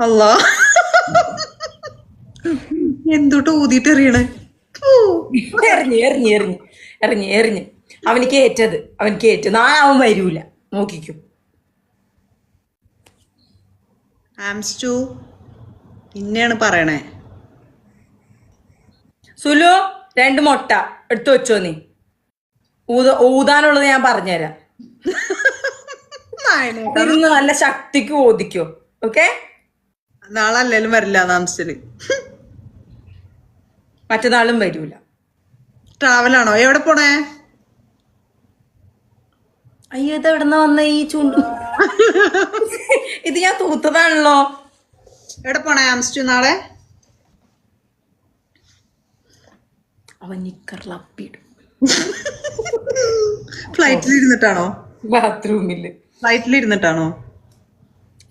അല്ല എന്തോട്ട് ഊതിട്ട് എറിയണേ? എറിഞ്ഞ് എറിഞ്ഞ് എറിഞ്ഞ് എറിഞ്ഞ് എറിഞ്ഞ്. അവനിക്ക് ഏറ്റത് അവനിക്ക് ഏറ്റു നാളെ അവൻ വരൂല. നോക്കിക്കും. ആംസ്റ്റു പിന്നെയാണ് പറയണേ. സുലു രണ്ട് മുട്ട എടുത്തു വെച്ചോ നീ. ഊത ഊതാനുള്ളത് ഞാൻ പറഞ്ഞുതരാം. നല്ല ശക്തിക്ക് ഓദിക്കോ ഓക്കെ? നാളെ അല്ലേലും വരില്ല ആംസ്റ്റൽ മറ്റന്നാളും വരൂല. ട്രാവലാണോ? എവിടെ പോണേ? അയ്യോ ഇത് എവിടെന്നാ വന്ന ഈ ചൂണ്ടു? ഇത് ഞാൻ തൂത്തതാണല്ലോ. എവിടെ പോണേ ആംസ്റ്റു നാളെ? അവൻ നിക്കറിൽ ഫ്ലൈറ്റിൽ ഇരുന്നിട്ടാണോ ബാത്റൂമിൽ. ഫ്ലൈറ്റിൽ ഇരുന്നിട്ടാണോ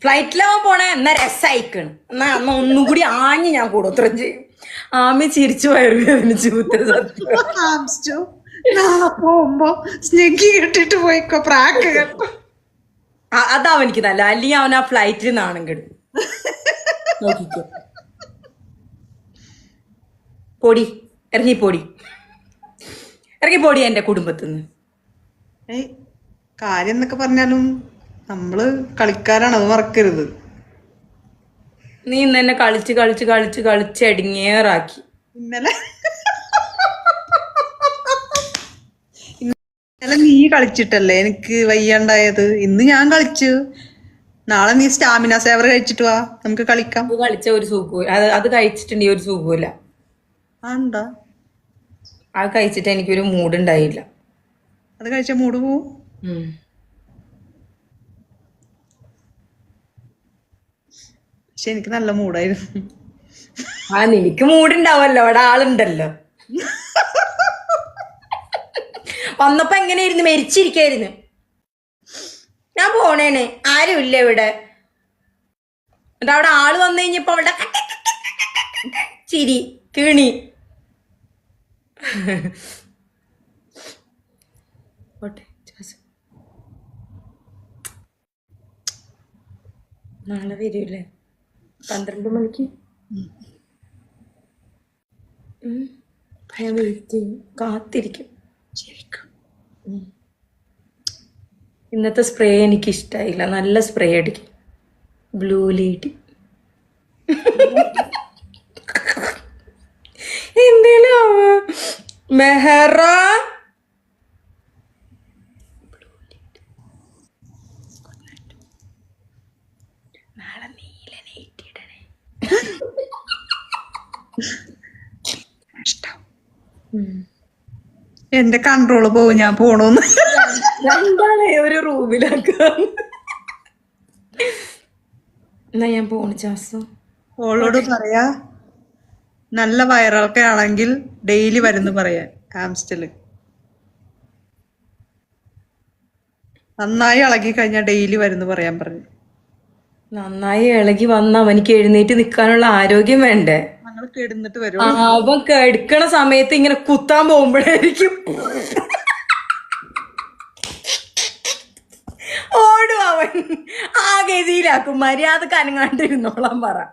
ഫ്ലൈറ്റിലാവാൻ പോണേ എന്നാ രസമായിക്കണ് എന്നാ അന്ന് ഒന്നും കൂടി ആഞ്ഞ് ഞാൻ കൂടോത്രം ചെയ്യും ആമി ചിരിച്ചു വയറുവേദനിച്ചു സത്യം. ആംസ്റ്റു നാളെ പോകുമ്പോ സ്നെഗി കെട്ടിട്ട് പോയിക്കോ പ്രാക്ക് കേട്ടോ. അ- അതാ എനിക്ക് നല്ല. അല്ലെങ്കിൽ അവൻ ആ ഫ്ലൈറ്റിൽ നാണം കെടും. നോക്കിക്കോ. പൊടി ഇറങ്ങി പൊടി. ഇറങ്ങി പൊടി എന്റെ കുടുംബത്തിൽ നിന്ന് ഏയ് കാര്യം എന്നൊക്കെ പറഞ്ഞാലും നമ്മൾ കളിക്കാരാണ് അത് മറക്കരുത്. നീ ഇന്ന് എന്നെ കളിച്ച് കളിച്ച് കളിച്ച് കളിച്ച് അടിങ്ങേറാക്കി. ഇന്നലെ ഇന്നലെ നീ കളിച്ചിട്ടല്ലേ? എനിക്ക് വയ്യാണ്ടായത്. ഇന്ന് ഞാൻ കളിച്ചു. നാളെ നീ സ്റ്റാമിന സേവർ കഴിച്ചിട്ട് വാ. നമുക്ക് കളിക്കാം. അത് കളിച്ച ഒരു സുഖവും. അത് അത് കഴിച്ചിട്ടുണ്ട് ഒരു സുഖമില്ല ആ എന്താ? അത് കഴിച്ചിട്ട് എനിക്കൊരു മൂഡ് ഉണ്ടായില്ല. അത് കഴിച്ച മൂഡ് പോവും. പക്ഷെ എനിക്ക് നല്ല മൂഡായിരുന്നു. ആ നിനക്ക് മൂടുണ്ടാവല്ലോ അവിടെ ആളുണ്ടല്ലോ. വന്നപ്പോ എങ്ങനെയായിരുന്നു? മരിച്ചിരിക്കായിരുന്നു. ഞാൻ പോണേണ് ഇല്ല ഇവിടെ. എന്നിട്ട് അവിടെ ആൾ വന്നു കഴിഞ്ഞപ്പോ അവിടെ ചിരി കിണി. നാളെ വരൂലേ പന്ത്രണ്ട് മണിക്ക്. ഭയം വെയിറ്റ് ചെയ്യും കാത്തിരിക്കും. ശരിക്കും. ഇന്നത്തെ സ്പ്രേ എനിക്ക് ഇഷ്ടായില്ല നല്ല സ്പ്രേ അടിക്കും. ബ്ലൂ ലേഡി എന്തേലും മെഹറ? എന്റെ കൺട്രോൾ പോവും ഞാൻ പോണോന്ന്. രണ്ടാളെ ഒരു റൂമിലാക്കാം. എന്നാ ഞാൻ പോണു ചാസു ഓളോട് പറയാ നല്ല വയറൊക്കെ ആണെങ്കിൽ ഡെയിലി വരുന്നു പറയാ ആംസ്റ്റൽ നന്നായി ഇളകി കഴിഞ്ഞാൽ ഡെയിലി വരുന്നു പറയാൻ പറഞ്ഞു. നന്നായി ഇളകി വന്ന അവനിക്ക് എഴുന്നേറ്റ് നിൽക്കാനുള്ള ആരോഗ്യം വേണ്ടേ? കിടന്നിട്ട് വരും അവൻ കെടുക്കണ സമയത്ത് ഇങ്ങനെ കുത്താൻ പോകുമ്പോഴായിരിക്കും. ഓടും അവൻ. ആ ഗതിയിലാക്കും മര്യാദ കനങ്ങാണ്ടിരുന്നോളാൻ പറ.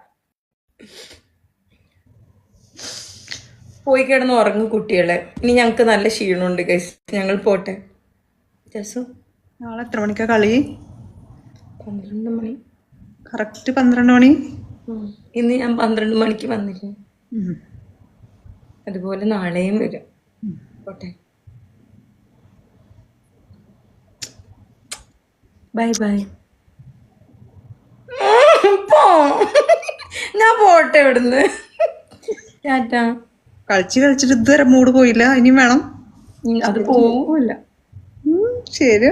പോയി കിടന്ന് ഉറങ്ങും കുട്ടികളെ. ഇനി ഞങ്ങക്ക് നല്ല ക്ഷീണമുണ്ട് ഗൈസ് ഞങ്ങൾ പോട്ടെ. ജസു നാളെ എത്ര മണിക്കാ കളി? പന്ത്രണ്ട് മണി. കറക്റ്റ് പന്ത്രണ്ട് മണി. ഇന്ന് ഞാൻ പന്ത്രണ്ട് മണിക്ക് വന്നില്ലേ അതുപോലെ നാളെയും വരും. പോട്ടെ. Bye bye. പോ. ഞാൻ പോട്ടെ ഇവിടുന്ന്. ടാറ്റാ. കളിച്ച് കളിച്ചിട്ട് ഇതുവരെ മൂട് പോയില്ല. ഇനി വേണം. അത് പോവില്ല ശരി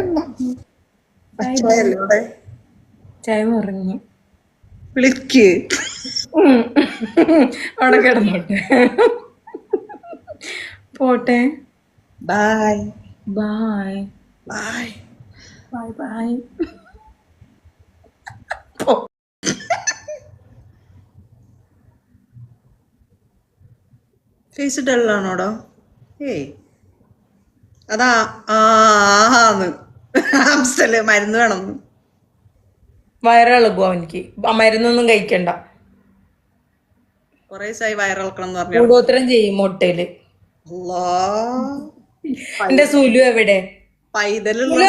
ചായ ഉറങ്ങി. വിളിക്ക്. അവിടെ കിടന്നോട്ടെ. പോട്ടെ. Bye bye bye bye bye face ഡള്ളാണോടോ ഏയ്. അതാ ആ ആഹാന്ന്. ആംസ്റ്റൽ മരുന്ന് വേണം വയറിളകും അവനിക്ക്. മരുന്നൊന്നും കഴിക്കണ്ട. കൂടോത്രം ചെയ്യും മുട്ടയിൽ. എന്റെ സുലു എവിടെ? പൈതലുള്ള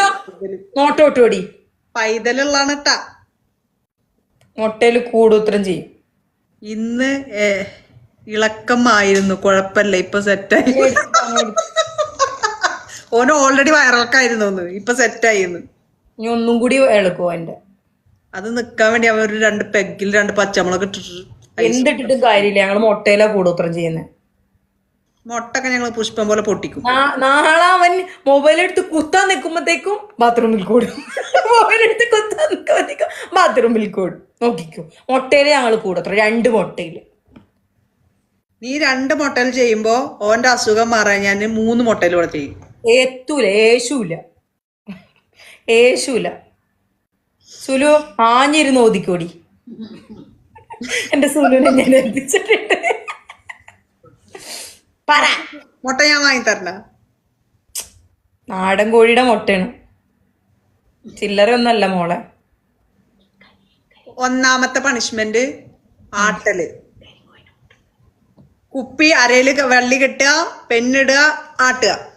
നോട്ടോട്ടോടി പൈതലുള്ളാണ് ട്ടാ മുട്ടയിൽ കൂടോത്രം ചെയ്യും. ഇന്ന് ഇളക്കമായിരുന്നു. കുഴപ്പമില്ല ഇപ്പൊ സെറ്റായി. ഓന് ഓൾറെഡി വയറിളക്കായിരുന്നു ഇപ്പൊ സെറ്റായിരുന്നു ഇനി ഒന്നും കൂടി ഇളക്കുവോ അവന്റെ. അത് നിക്കാൻ വേണ്ടി അവർ രണ്ട് പെഗിൽ രണ്ട് പച്ചമുളക് ഇട്ടിട്ട് എന്തിട്ടിട്ടും കാര്യമില്ല. ഞങ്ങൾ മുട്ടയിലാ കൂടുത്രം ചെയ്യുന്നത് മുട്ടൊക്കെ ഞങ്ങൾ പുഷ്പം പോലെ പൊട്ടിക്കും. നാളെ അവൻ മൊബൈൽ എടുത്ത് കുത്താൻ നിൽക്കുമ്പോഴത്തേക്കും ബാത്റൂമിൽ കൂടും. മൊബൈൽ എടുത്ത് കുത്താൻ നിൽക്കുമ്പോഴത്തേക്കും ബാത്റൂമിൽ കൂടും. നോക്കിക്കും. മുട്ടയിൽ ഞങ്ങൾ കൂടത്ര രണ്ട് മുട്ടയിൽ. നീ രണ്ട് മുട്ടയിൽ ചെയ്യുമ്പോ ഓന്റെ അസുഖം മാറാൻ ഞാൻ മൂന്ന് മുട്ടയിൽ കൂടെ ചെയ്യും. എത്തൂല യേശൂല ഏശൂല. സുലു ആഞ്ഞിരുന്ന് ഓതിക്കോടി. എന്റെ സുലുവിനെ ഞാൻ എത്തിച്ചിട്ടുണ്ട്. പറ. മുട്ട ഞാൻ വാങ്ങി തരണ നാടൻ കോഴിയുടെ മുട്ടയാണ്. ചില്ലറ ഒന്നല്ല മോളെ. ഒന്നാമത്തെ പണിഷ്മെന്റ് ആട്ടൽ. കുപ്പി അരയിൽ വെള്ളി കെട്ടുക പെണ്ണിടുക ആട്ടുക.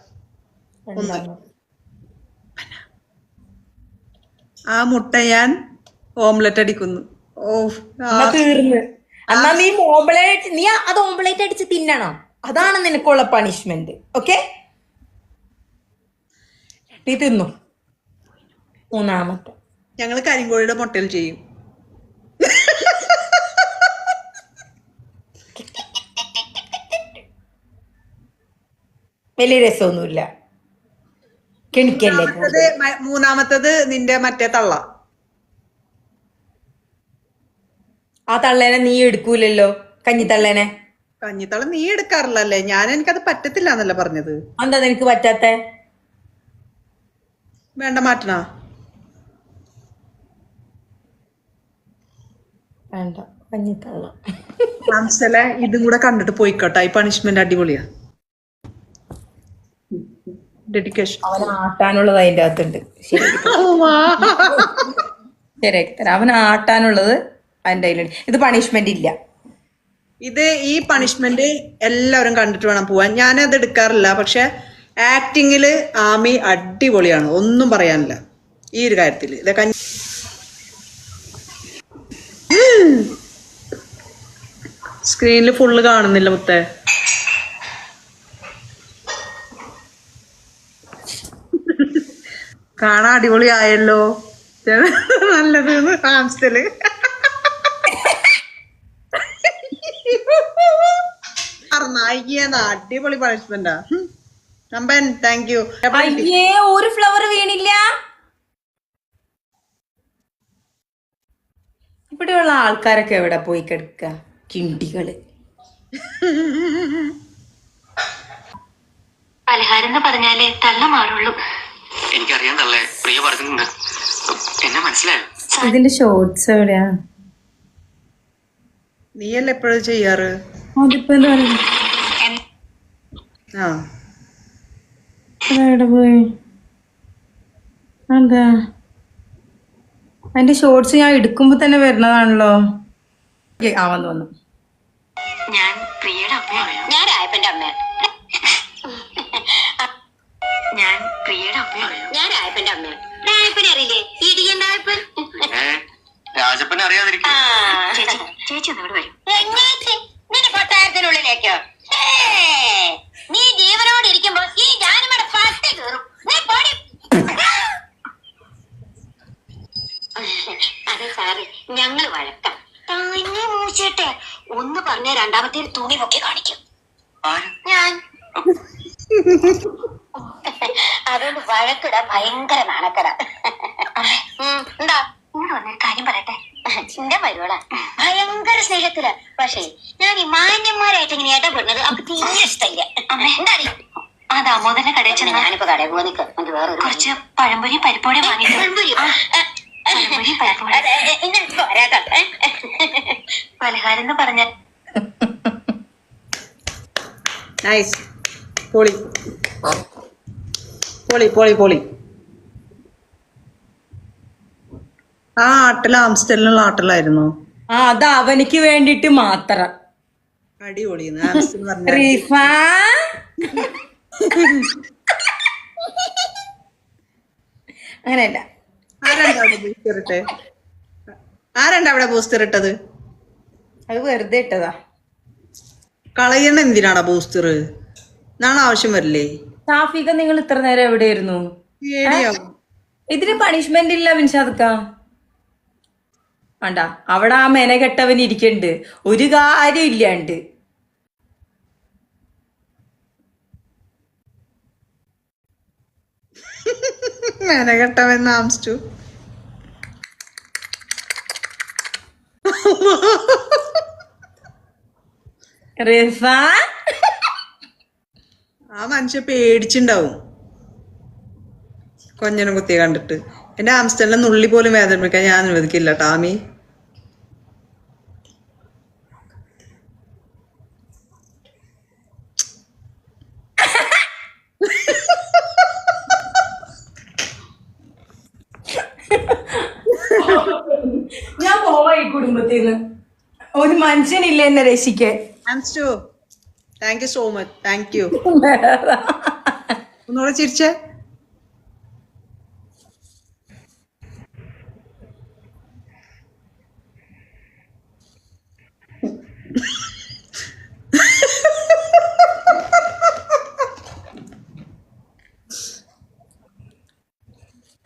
ആ മുട്ട ഞാൻ ഓംലെറ്റ് അടിക്കുന്നു. ഓ തീർന്ന്. എന്നാ നീ ഓംപ്ലേറ്റ് നീ അത് ഓംപ്ലേറ്റ് അടിച്ച് തിന്നണം. അതാണ് നിനക്കുള്ള പണിഷ്മെന്റ് ഓക്കെ നീ തിന്നു. മൂന്നാമത്തെ. ഞങ്ങൾ കരിങ്കോഴിയുടെ മുട്ടയിൽ ചെയ്യും. വലിയ രസമൊന്നുമില്ല. കിണിക്കല്ലേ മൂന്നാമത്തത് നിന്റെ മറ്റേ തള്ള. ആ തള്ളേനെ നീ എടുക്കൂലല്ലോ? കഞ്ഞിത്തള്ളേനെ കഞ്ഞിത്തള്ള നീ എടുക്കാറില്ലല്ലേ? ഞാൻ എനിക്കത് പറ്റത്തില്ല എന്നല്ല പറഞ്ഞത്. എന്താ നിനക്ക് പറ്റാത്ത? വേണ്ട മാറ്റണ? വേണ്ട കഞ്ഞിത്തള്ള ഇതും കൂടെ കണ്ടിട്ട് പോയിക്കോട്ടെ. ഈ പണിഷ്മെന്റ് അടിപൊളിയാ. ഡെഡിക്കേഷൻ അവൻ ആട്ടാനുള്ളത് അതിന്റെ അകത്തുണ്ട്. ശരി. ശരിയാക്കി തരാം അവൻ ആട്ടാനുള്ളത് അതിന്റെ അതിലുണ്ട് ഇത് പണിഷ്മെന്റ് ഇല്ല. ഇത് ഈ പണിഷ്മെന്റ് എല്ലാവരും കണ്ടിട്ട് വേണം പോവാൻ. ഞാനത് എടുക്കാറില്ല. പക്ഷെ ആക്ടിങ്ങിൽ ആമി അടിപൊളിയാണ്. ഒന്നും പറയാനില്ല. ഈ ഒരു കാര്യത്തിൽ ഇതൊക്കെ സ്ക്രീനിൽ ഫുള്ള് കാണുന്നില്ല മുത്തേ. കാണാൻ അടിപൊളിയായല്ലോ. നല്ലത് ഹാംസ്റ്റൽ അടിപൊളി പണിഷ്മെന്റാ നമ്പൻ താങ്ക് യു അയ്യേ ഒരു ഫ്ലവർ വീണില്ല. ഇവിടെയുള്ള ആൾക്കാരൊക്കെ എവിടെ പോയി കിടക്ക? കിണ്ടികൾ. പലഹാരം എന്ന് പറഞ്ഞാലേ തള്ള മാറുള്ളൂ എനിക്കറിയാൻ തള്ളേ പ്രിയ പറഞ്ഞിട്ടുണ്ട്. എന്നെ മനസ്സിലായോ? ഇതിന്റെ ഷോർട്സ് എവിടെയാ? നീയല്ലേ എപ്പോഴും ചെയ്യാറ്? അതിപ്പോ എന്താ ആ. എവിടെ പോയി? എന്താ അതിന്റെ ഷോർട്സ് ഞാൻ എടുക്കുമ്പോ തന്നെ വരുന്നതാണല്ലോ. ആ വന്നു വന്നു. ഞാൻ പ്രിയയുടെ ഞാൻ രായപ്പന്റെ അമ്മയാണ് രായപ്പനെ അറിയില്ലേ? ഇടിയൻ രായപ്പൻ രാജപ്പനെ അറിയാതിരിക്കും. ചേച്ചി ചേച്ചി വരും. നിന്റെ കൊട്ടാരത്തിനുള്ളിലേക്കോ. നീ ജീവനോട് ഇരിക്കുമ്പോ ഈ ജാനുമയുടെ പട്ടി കയറും. നീ പോടി. അതെ സാറ് ഞങ്ങൾ വഴക്കാം. തന്നെ മൂച്ചേട്ടെ ഒന്ന് പറഞ്ഞ രണ്ടാമത്തെ തുണി പൊക്കി കാണിക്കും. ഞാൻ. അതുകൊണ്ട് വഴക്കിടാൻ ഭയങ്കര നാണക്കട. എന്താ? ഇങ്ങോട്ട് വന്നൊരു കാര്യം പറയട്ടെ. എന്റെ വരുവള ഭയങ്കര സ്നേഹത്തില. പക്ഷേ ഞാൻ ഈ മാന്യന്മാരായിട്ട് ഇങ്ങനെ ഇടപെടുന്നത് അവർക്ക് തീരെ ഇഷ്ടമില്ല. എന്താ ആ ദാമോദരന്റെ കടയിൽ ചെന്ന് ഞാനിപ്പോ കടയിൽ പോകാൻ നിൽക്കാം എനിക്ക് വേറെ കുറച്ച് പഴംപൊരി പരിപ്പോടെ വാങ്ങി പലഹാരം എന്ന് പറഞ്ഞ. നൈസ് പൊളി. പൊളി പൊളി പൊളി. ആ ആട്ടിൽ ആംസ്റ്റലിനുള്ള ആട്ടിലായിരുന്നു. ആ അത് അവനിക്ക് വേണ്ടിട്ട് മാത്രം. അടിപൊളി അങ്ങനെയല്ല. ആരണ്ടവിടെ ആരാണ്ട് അവിടെ ബൂസ്റ്റർ ഇട്ടത്? അത് വെറുതെ ഇട്ടതാ. കളയണ എന്തിനാടാ ബൂസ്റ്റർ നാളെ ആവശ്യം വരില്ലേ? സാഫിക നിങ്ങൾ ഇത്ര നേരം എവിടെയായിരുന്നു? ആയിരുന്നു ഇതിന് പണിഷ്മെന്റ് ഇല്ല മിൻഷാദക്ക വേണ്ട അവിടെ ആ മെനകെട്ടവൻ ഇരിക്കണ്ട്. ഒരു കാര്യം ഇല്ലാണ്ട്. മെനകെട്ടവൻ ആംസ്റ്റു റിഫ ആ മനുഷ്യൻ പേടിച്ചിണ്ടാവും. കൊഞ്ഞനും കുത്തിയെ കണ്ടിട്ട്. എന്റെ ആംസ്റ്റലിനെ നുള്ളി പോലും വേദനിപ്പിക്കാൻ ഞാൻ അനുവദിക്കില്ല ടാമി ഞാൻ പോവാ ഈ കുടുംബത്തിൽ നിന്ന് ഒരു മനുഷ്യനില്ല എന്നെ രക്ഷിക്കാൻ? Thank you so much thank you ഒന്നുകൂടെ ചിരിച്ചേ.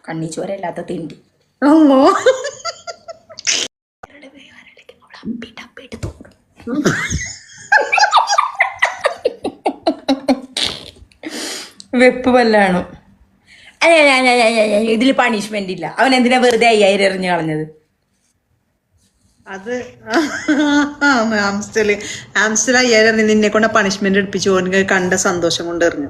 കണ്ണി ചോരയില്ലാത്ത തിണ്ടി അമ്മോ വെപ്പ് പല്ലാണോ ഇതിൽ പണിഷ്മെന്റ് ഇല്ല അവൻ എന്തിനാ വെറുതെ അയ്യായിരം എറിഞ്ഞു കളഞ്ഞത് അത് ആംസ്റ്റൽ ആംസ്റ്റൽ അയ്യായിരം നിന്നെ കൊണ്ട് പണിഷ്മെന്റ് എടുപ്പിച്ചു ഓൻ കണ്ട സന്തോഷം കൊണ്ട് എറിഞ്ഞു